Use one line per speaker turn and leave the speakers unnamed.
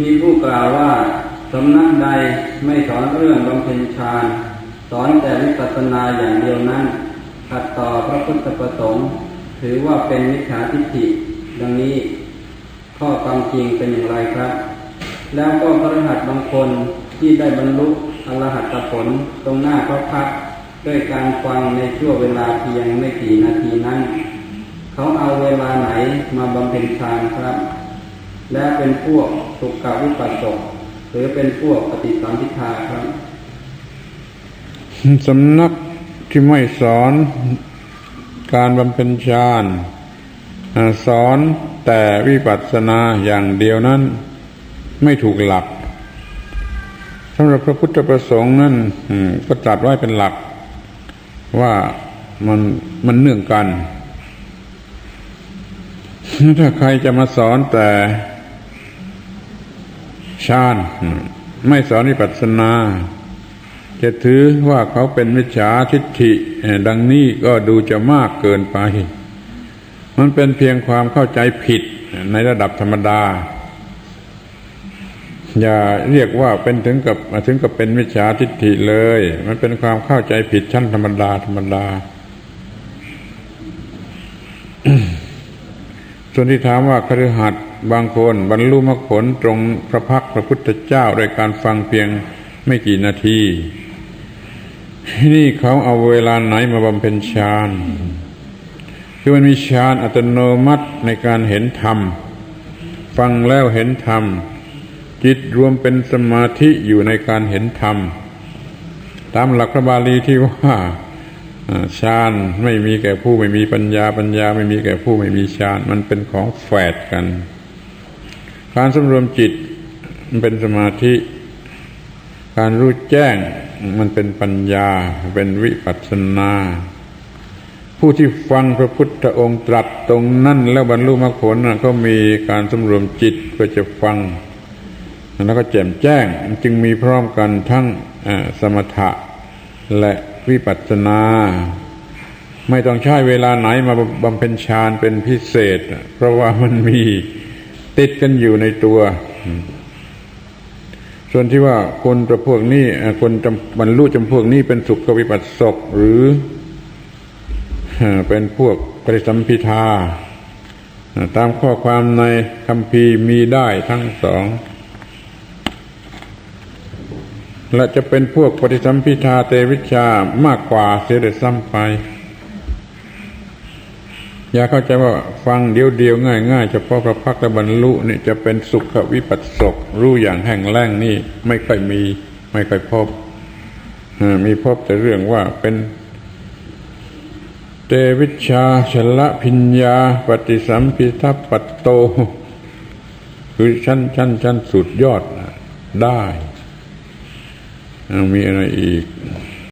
มีผู้กล่าวว่าสำนักใดไม่สอนเรื่องบำเพ็ญฌานสอนแต่วิปัสสนาอย่างเดียวนั้นขัดต่อพระพุทธประสงค์ ถือว่าเป็นมิจฉาทิฏฐิดังนี้ ข้อความจริงเป็นอย่างไรครับ แล้วก็พระรหัสบางคนที่ได้บรรลุอรหัตผลตรงหน้าพระพักด้วยการฟังในช่วงเวลาเพียงไม่กี่นาทีนั้น เขาเอาเวลาไหนมาบำเพ็ญฌานครับ และเป็นพวกสุขวิปัสสกหรือเป็นพวกปฏิสัมพิทาครับ
สำนักที่ไม่สอนการบำเพ็ญฌานสอนแต่วิปัสสนาอย่างเดียวนั้น ไม่ถูกหลักสำหรับพระพุทธประสงค์นั้นก็ตรัสไว้เป็นหลัก ว่ามันมันเนื่องกัน ถ้าใครจะมาสอนแต่ ฌานไม่สอนวิปัสสนา จะถือว่าเขาเป็นมิจฉาทิฏฐิดังนี้ก็ดูจะมากเกินไป มันเป็นเพียงความเข้าใจผิดในระดับธรรมดา อย่าเรียกว่าเป็นถึงกับถึงกับเป็นมิจฉาทิฏฐิเลย มันเป็นความเข้าใจผิดชั้นธรรมดาธรรมดาส่วนที่ถามว่าคฤหัสถ์ บางคนบรรลุมรรคผลตรงพระพักตร์พระพุทธเจ้าโดยการฟังเพียงไม่กี่นาที นี่เขาเอาเวลาไหนมาบำเพ็ญฌานคือมันมีฌานอัตโนมัติในการเห็นธรรม ฟังแล้วเห็นธรรม จิตรวมเป็นสมาธิอยู่ในการเห็นธรรม ตามหลักพระบาลีที่ว่าฌานไม่มีแก่ผู้ไม่มีปัญญาปัญญาไม่มีแก่ผู้ไม่มีฌานมันเป็นของแฝดกัน การสำรวมจิตมันเป็นสมาธิ การรู้แจ้งมันเป็นปัญญา เป็นวิปัสสนา ผู้ที่ฟังพระพุทธองค์ตรัสตรงนั้นแล้วบรรลุมรรคผลน่ะก็มีการสำรวมจิตเพื่อจะฟังแล้วก็แจ่มแจ้งจึงมีพร้อมกันทั้งสมถะและวิปัสสนา ไม่ต้องใช้เวลาไหนมาบำเพ็ญฌานเป็นพิเศษ เพราะว่ามันมี ติดกันอยู่ในตัว ส่วนที่ว่าคนประพวกนี้คนจำบรรลุจำพวกนี้เป็นสุขวิปัสสกหรือเป็นพวกปริสัมพิทาตามข้อความในคำพีร์มีได้ทั้งสอง และจะเป็นพวกปฏิสัมพิทาเตวิชามากกว่าเสียเด็ดซ้ำไป อย่าเข้าใจว่าฟังเดียวเดียวง่ายง่ายๆเฉพาะพระพักตร์และบรรลุนี่จะเป็นสุขวิปัสสกรู้อย่างแห้งแล้งนี่ไม่ค่อยมีไม่ค่อยพบมีพบแต่เรื่องว่าเป็น เตวิชาชละพิญญา ปฏิสัมพิทัปปัตโต คือชั้นชั้นชั้นสุดยอดนะได้ มีอะไรอีก